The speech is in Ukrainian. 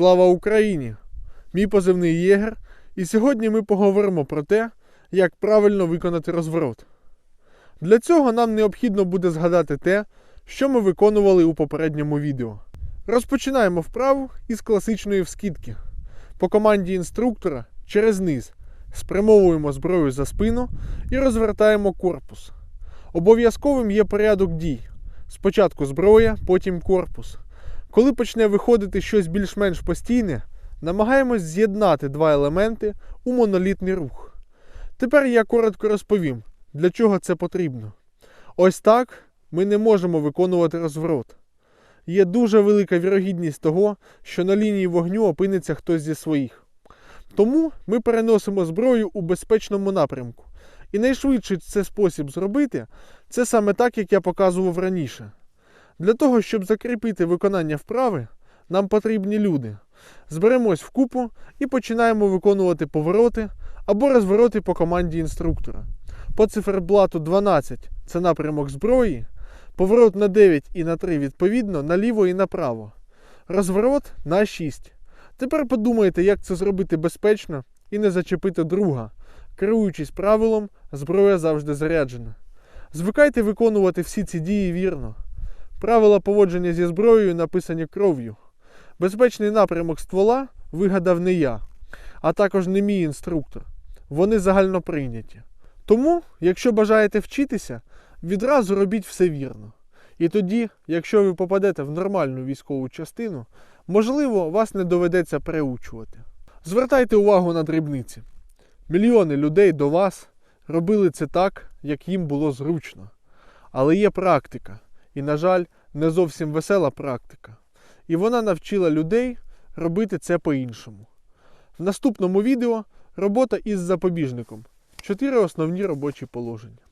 Слава Україні! Мій позивний Єгер, і сьогодні ми поговоримо про те, як правильно виконати розворот. Для цього нам необхідно буде згадати те, що ми виконували у попередньому відео. Розпочинаємо вправу із класичної вскидки. По команді інструктора через низ спрямовуємо зброю за спину і розвертаємо корпус. Обов'язковим є порядок дій. Спочатку зброя, потім корпус. Коли почне виходити щось більш-менш постійне, намагаємось з'єднати два елементи у монолітний рух. Тепер я коротко розповім, для чого це потрібно. Ось так ми не можемо виконувати розворот. Є дуже велика вірогідність того, що на лінії вогню опиниться хтось зі своїх. Тому ми переносимо зброю у безпечному напрямку. І найшвидший це спосіб зробити це саме так, як я показував раніше. Для того, щоб закріпити виконання вправи, нам потрібні люди. Зберемось в купу і починаємо виконувати повороти або розвороти по команді інструктора. По циферблату 12 це напрямок зброї, поворот на 9 і на 3 відповідно наліво і направо. Розворот на 6. Тепер подумайте, як це зробити безпечно і не зачепити друга. Керуючись правилом, зброя завжди заряджена. Звикайте виконувати всі ці дії вірно. Правила поводження зі зброєю написані кров'ю. Безпечний напрямок ствола вигадав не я, а також не мій інструктор. Вони загально прийняті. Тому, якщо бажаєте вчитися, відразу робіть все вірно. І тоді, якщо ви попадете в нормальну військову частину, можливо, вас не доведеться переучувати. Звертайте увагу на дрібниці. Мільйони людей до вас робили це так, як їм було зручно. Але є практика, і, на жаль, не зовсім весела практика. І вона навчила людей робити це по-іншому. В наступному відео робота із запобіжником. Чотири основні робочі положення.